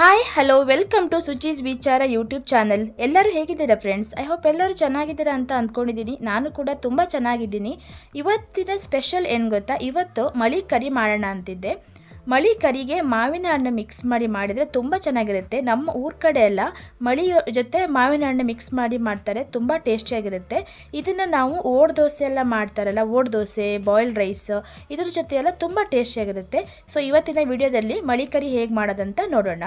Hi hello welcome to Suchi's ವಿಚಾರ YouTube channel ಎಲ್ಲರೂ ಹೇಗಿದ್ದೀರಾ ಫ್ರೆಂಡ್ಸ್ ಐ ಹೋಪ್ ಎಲ್ಲರೂ ಚೆನ್ನಾಗಿದ್ದೀರಾ ಅಂತ ಅಂದ್ಕೊಂಡಿದ್ದೀನಿ. ನಾನು ಕೂಡ ತುಂಬ ಚೆನ್ನಾಗಿದ್ದೀನಿ. ಇವತ್ತಿನ ಸ್ಪೆಷಲ್ ಏನು ಗೊತ್ತಾ? ಇವತ್ತು ಮಳಿ ಕರಿ ಮಾಡೋಣ ಅಂತಿದ್ದೆ. ಮಳಿ ಕರಿಗೆ ಮಾವಿನ ಹಣ್ಣು ಮಿಕ್ಸ್ ಮಾಡಿ ಮಾಡಿದರೆ ತುಂಬ ಚೆನ್ನಾಗಿರುತ್ತೆ. ನಮ್ಮ ಊರ ಕಡೆ ಎಲ್ಲ ಮಳಿ ಜೊತೆ ಮಾವಿನ ಹಣ್ಣು ಮಿಕ್ಸ್ ಮಾಡಿ ಮಾಡ್ತಾರೆ. ತುಂಬ ಟೇಸ್ಟಿಯಾಗಿರುತ್ತೆ ಇದನ್ನು ನಾವು ಓಡ್ ದೋಸೆ ಎಲ್ಲ ಮಾಡ್ತಾರಲ್ಲ, ಓಡ್ ದೋಸೆ ಬಾಯ್ಲ್ಡ್ ರೈಸ್ ಇದ್ರ ಜೊತೆ ಎಲ್ಲ ತುಂಬ ಟೇಸ್ಟಿಯಾಗಿರುತ್ತೆ ಸೊ ಇವತ್ತಿನ ವಿಡಿಯೋದಲ್ಲಿ ಮಳಿ ಕರಿ ಹೇಗೆ ಮಾಡೋದಂತ ನೋಡೋಣ.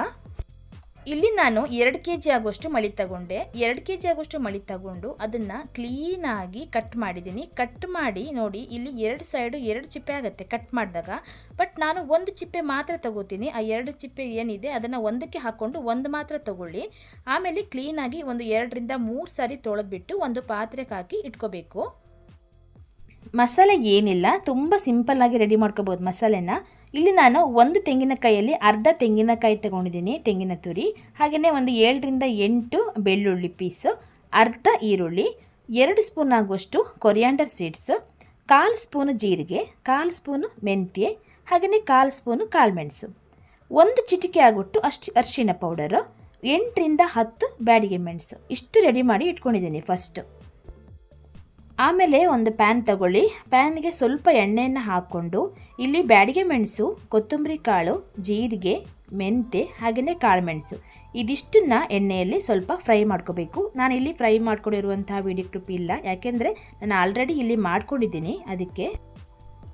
ಇಲ್ಲಿ ನಾನು ಎರಡು ಕೆ ಜಿ ಆಗುವಷ್ಟು ಮಳಿ ತಗೊಂಡೆ. ಎರಡು ಕೆ ಜಿ ಆಗುವಷ್ಟು ಮಳಿ ತಗೊಂಡು ಅದನ್ನು ಕ್ಲೀನಾಗಿ ಕಟ್ ಮಾಡಿದ್ದೀನಿ. ಕಟ್ ಮಾಡಿ ನೋಡಿ, ಇಲ್ಲಿ ಎರಡು ಸೈಡು ಎರಡು ಚಿಪ್ಪೆ ಆಗುತ್ತೆ ಕಟ್ ಮಾಡಿದಾಗ. ಬಟ್ ನಾನು ಒಂದು ಚಿಪ್ಪೆ ಮಾತ್ರ ತಗೋತೀನಿ. ಆ ಎರಡು ಚಿಪ್ಪೆ ಏನಿದೆ ಅದನ್ನು ಒಂದಕ್ಕೆ ಹಾಕೊಂಡು ಒಂದು ಮಾತ್ರ ತಗೊಳ್ಳಿ. ಆಮೇಲೆ ಕ್ಲೀನಾಗಿ ಒಂದು ಎರಡರಿಂದ ಮೂರು ಸಾರಿ ತೊಳೆದ್ಬಿಟ್ಟು ಒಂದು ಪಾತ್ರೆಗೆ ಹಾಕಿ ಇಟ್ಕೋಬೇಕು. ಮಸಾಲೆ ಏನಿಲ್ಲ, ತುಂಬ ಸಿಂಪಲ್ಲಾಗಿ ರೆಡಿ ಮಾಡ್ಕೋಬೋದು ಮಸಾಲೆನ. ಇಲ್ಲಿ ನಾನು ಒಂದು ತೆಂಗಿನಕಾಯಲ್ಲಿ ಅರ್ಧ ತೆಂಗಿನಕಾಯಿ ತಗೊಂಡಿದ್ದೀನಿ, ತೆಂಗಿನ ತುರಿ. ಹಾಗೆಯೇ ಒಂದು ಏಳರಿಂದ ಎಂಟು ಬೆಳ್ಳುಳ್ಳಿ ಪೀಸು, ಅರ್ಧ ಈರುಳ್ಳಿ, ಎರಡು ಸ್ಪೂನ್ ಆಗುವಷ್ಟು ಕೊರಿಯಾಂಡರ್ ಸೀಡ್ಸು, ಕಾಲು ಸ್ಪೂನು ಜೀರಿಗೆ, ಕಾಲು ಸ್ಪೂನು ಮೆಂತ್ಯೆ ಹಾಗೆಯೇ ಕಾಲು ಸ್ಪೂನು ಕಾಳುಮೆಣಸು. ಒಂದು ಚಿಟಿಕೆ ಆಗಿಬಿಟ್ಟು ಅಷ್ಟು ಅರಿಶಿನ ಪೌಡರು, ಎಂಟರಿಂದ ಹತ್ತು ಬ್ಯಾಡಿಗೆ ಮೆಣಸು. ಇಷ್ಟು ರೆಡಿ ಮಾಡಿ ಇಟ್ಕೊಂಡಿದ್ದೀನಿ ಫಸ್ಟು ಆಮೇಲೆ ಒಂದು ಪ್ಯಾನ್ ತಗೊಳ್ಳಿ. ಪ್ಯಾನ್ಗೆ ಸ್ವಲ್ಪ ಎಣ್ಣೆಯನ್ನು ಹಾಕ್ಕೊಂಡು, ಇಲ್ಲಿ ಬ್ಯಾಡಿಗೆ ಮೆಣಸು, ಕೊತ್ತಂಬರಿ ಕಾಳು, ಜೀರಿಗೆ, ಮೆಂತೆ ಹಾಗೆಯೇ ಕಾಳು ಮೆಣಸು. ಇದಿಷ್ಟನ್ನ ಎಣ್ಣೆಯಲ್ಲಿ ಸ್ವಲ್ಪ ಫ್ರೈ ಮಾಡ್ಕೋಬೇಕು. ನಾನು ಇಲ್ಲಿ ಫ್ರೈ ಮಾಡ್ಕೊಂಡಿರುವಂತಹ ವಿಡಿಯೋ ಕ್ಲಿಪ್ ಇಲ್ಲ. ಯಾಕೆಂದರೆ ನಾನು ಆಲ್ರೆಡಿ ಇಲ್ಲಿ ಮಾಡ್ಕೊಂಡಿದ್ದೀನಿ. ಅದಕ್ಕೆ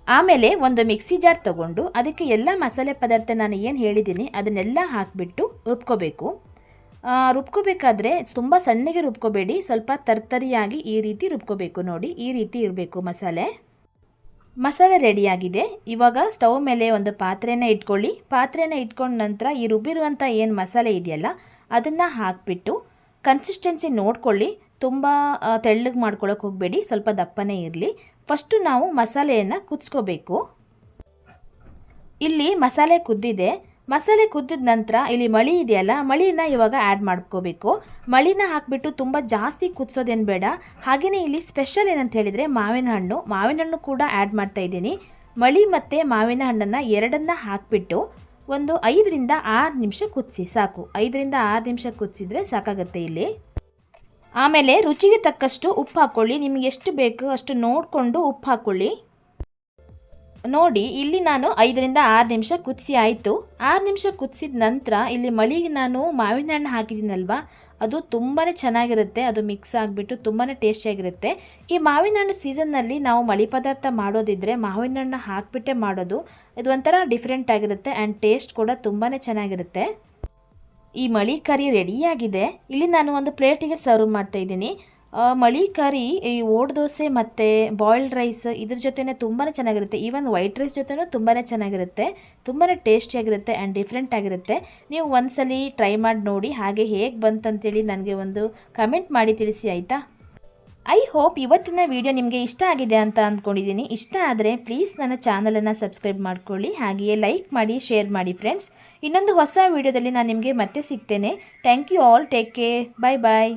ಆಮೇಲೆ ಒಂದು ಮಿಕ್ಸಿ ಜಾರ್ ತಗೊಂಡು, ಅದಕ್ಕೆ ಎಲ್ಲ ಮಸಾಲೆ ಪದಾರ್ಥ ನಾನು ಏನು ಹೇಳಿದ್ದೀನಿ, ಅದನ್ನೆಲ್ಲ ಹಾಕಿಬಿಟ್ಟು ರುಬ್ಕೋಬೇಕು. ರುಬ್ಕೋಬೇಕಾದ್ರೆ ತುಂಬ ಸಣ್ಣಗೆ ರುಬ್ಕೋಬೇಡಿ. ಸ್ವಲ್ಪ ತರ್ತರಿಯಾಗಿ ಈ ರೀತಿ ರುಬ್ಕೋಬೇಕು ನೋಡಿ. ಈ ರೀತಿ ಇರಬೇಕು ಮಸಾಲೆ. ಮಸಾಲೆ ರೆಡಿಯಾಗಿದೆ ಇವಾಗ ಸ್ಟವ್ ಮೇಲೆ ಒಂದು ಪಾತ್ರೆನ ಇಟ್ಕೊಳ್ಳಿ. ಪಾತ್ರೆನ ಇಟ್ಕೊಂಡ ನಂತರ ಈ ರುಬ್ಬಿರುವಂಥ ಏನು ಮಸಾಲೆ ಇದೆಯಲ್ಲ, ಅದನ್ನು ಹಾಕಿಬಿಟ್ಟು ಕನ್ಸಿಸ್ಟೆನ್ಸಿ ನೋಡ್ಕೊಳ್ಳಿ. ತುಂಬ ತೆಳ್ಳಗೆ ಮಾಡ್ಕೊಳ್ಳೋಕೆ ಹೋಗಬೇಡಿ. ಸ್ವಲ್ಪ ದಪ್ಪನೇ ಇರಲಿ. ಫಸ್ಟು ನಾವು ಮಸಾಲೆಯನ್ನು ಕುದಿಸ್ಕೋಬೇಕು. ಇಲ್ಲಿ ಮಸಾಲೆ ಕುದ್ದಿದೆ. ಮಸಾಲೆ ಕುದ್ದಿದ ನಂತರ ಇಲ್ಲಿ ಮಳಿ ಇದೆಯಲ್ಲ ಮಳಿನ ಇವಾಗ ಆ್ಯಡ್ ಮಾಡ್ಕೋಬೇಕು. ಮಳಿನ ಹಾಕಿಬಿಟ್ಟು ತುಂಬ ಜಾಸ್ತಿ ಕುದಿಸೋದೇನು ಬೇಡ. ಹಾಗೆಯೇ ಇಲ್ಲಿ ಸ್ಪೆಷಲ್ ಏನಂತ ಹೇಳಿದರೆ ಮಾವಿನ ಹಣ್ಣು. ಮಾವಿನ ಹಣ್ಣು ಕೂಡ ಆ್ಯಡ್ ಮಾಡ್ತಾ ಇದ್ದೀನಿ. ಮಳಿ ಮತ್ತು ಮಾವಿನ ಹಣ್ಣನ್ನು ಎರಡನ್ನ ಹಾಕಿಬಿಟ್ಟು ಒಂದು ಐದರಿಂದ ಆರು ನಿಮಿಷ ಕುದಿಸಿ, ಸಾಕು. ಐದರಿಂದ ಆರು ನಿಮಿಷ ಕುದಿಸಿದ್ರೆ ಸಾಕಾಗುತ್ತೆ ಇಲ್ಲಿ. ಆಮೇಲೆ ರುಚಿಗೆ ತಕ್ಕಷ್ಟು ಉಪ್ಪು ಹಾಕ್ಕೊಳ್ಳಿ ನಿಮಗೆ ಎಷ್ಟು ಬೇಕು ಅಷ್ಟು ನೋಡಿಕೊಂಡು ಉಪ್ಪು ಹಾಕ್ಕೊಳ್ಳಿ ನೋಡಿ, ಇಲ್ಲಿ ನಾನು ಐದರಿಂದ ಆರು ನಿಮಿಷ ಕುದಿಸಿ ಆಯಿತು. ಆರು ನಿಮಿಷ ಕುದಿಸಿದ ನಂತರ ಇಲ್ಲಿ ಮಳಿಗೆ ನಾನು ಮಾವಿನ ಹಣ್ಣು ಹಾಕಿದ್ದೀನಲ್ವ? ಅದು ತುಂಬಾ ಚೆನ್ನಾಗಿರುತ್ತೆ, ಅದು ಮಿಕ್ಸ್ ಆಗಿಬಿಟ್ಟು ತುಂಬಾ ಟೇಸ್ಟಿಯಾಗಿರುತ್ತೆ ಈ ಮಾವಿನ ಹಣ್ಣು ಸೀಸನ್ನಲ್ಲಿ ನಾವು ಮಳಿ ಪದಾರ್ಥ ಮಾಡೋದಿದ್ರೆ ಮಾವಿನ ಹಣ್ಣು ಹಾಕಿಬಿಟ್ಟೆ ಮಾಡೋದು ಇದು ಒಂಥರ ಡಿಫ್ರೆಂಟ್ ಆಗಿರುತ್ತೆ ಆ್ಯಂಡ್ ಟೇಸ್ಟ್ ಕೂಡ ತುಂಬಾ ಚೆನ್ನಾಗಿರುತ್ತೆ. ಈ ಮಳಿ ಕರಿ ರೆಡಿಯಾಗಿದೆ ಇಲ್ಲಿ ನಾನು ಒಂದು ಪ್ಲೇಟಿಗೆ ಸರ್ವ್ ಮಾಡ್ತಾ ಇದ್ದೀನಿ. ಮಳಿ, ಕರಿ, ಈ ಓಡ್ ದೋಸೆ ಮತ್ತು ಬಾಯ್ಲ್ಡ್ ರೈಸ್ ಇದ್ರ ಜೊತೆನೇ ತುಂಬಾ ಚೆನ್ನಾಗಿರುತ್ತೆ. ಈವನ್ ವೈಟ್ ರೈಸ್ ಜೊತೆನೂ ತುಂಬಾ ಚೆನ್ನಾಗಿರುತ್ತೆ. ತುಂಬಾ ಟೇಸ್ಟಿಯಾಗಿರುತ್ತೆ ಆ್ಯಂಡ್ ಡಿಫ್ರೆಂಟ್ ಆಗಿರುತ್ತೆ. ನೀವು ಒಂದ್ಸಲಿ ಟ್ರೈ ಮಾಡಿ ನೋಡಿ ಹಾಗೆ ಹೇಗೆ ಬಂತಂತೇಳಿ ನನಗೆ ಒಂದು ಕಮೆಂಟ್ ಮಾಡಿ ತಿಳಿಸಿ, ಆಯಿತಾ? ಐ ಹೋಪ್ ಇವತ್ತಿನ ವಿಡಿಯೋ ನಿಮಗೆ ಇಷ್ಟ ಆಗಿದೆ ಅಂತ ಅಂದ್ಕೊಂಡಿದ್ದೀನಿ. ಇಷ್ಟ ಆದರೆ ಪ್ಲೀಸ್ ನನ್ನ ಚಾನಲನ್ನು ಸಬ್ಸ್ಕ್ರೈಬ್ ಮಾಡ್ಕೊಳ್ಳಿ. ಹಾಗೆಯೇ ಲೈಕ್ ಮಾಡಿ ಶೇರ್ ಮಾಡಿ ಫ್ರೆಂಡ್ಸ್ ಇನ್ನೊಂದು ಹೊಸ ವಿಡಿಯೋದಲ್ಲಿ ನಾನು ನಿಮಗೆ ಮತ್ತೆ ಸಿಗ್ತೇನೆ. Thank you all take care bye bye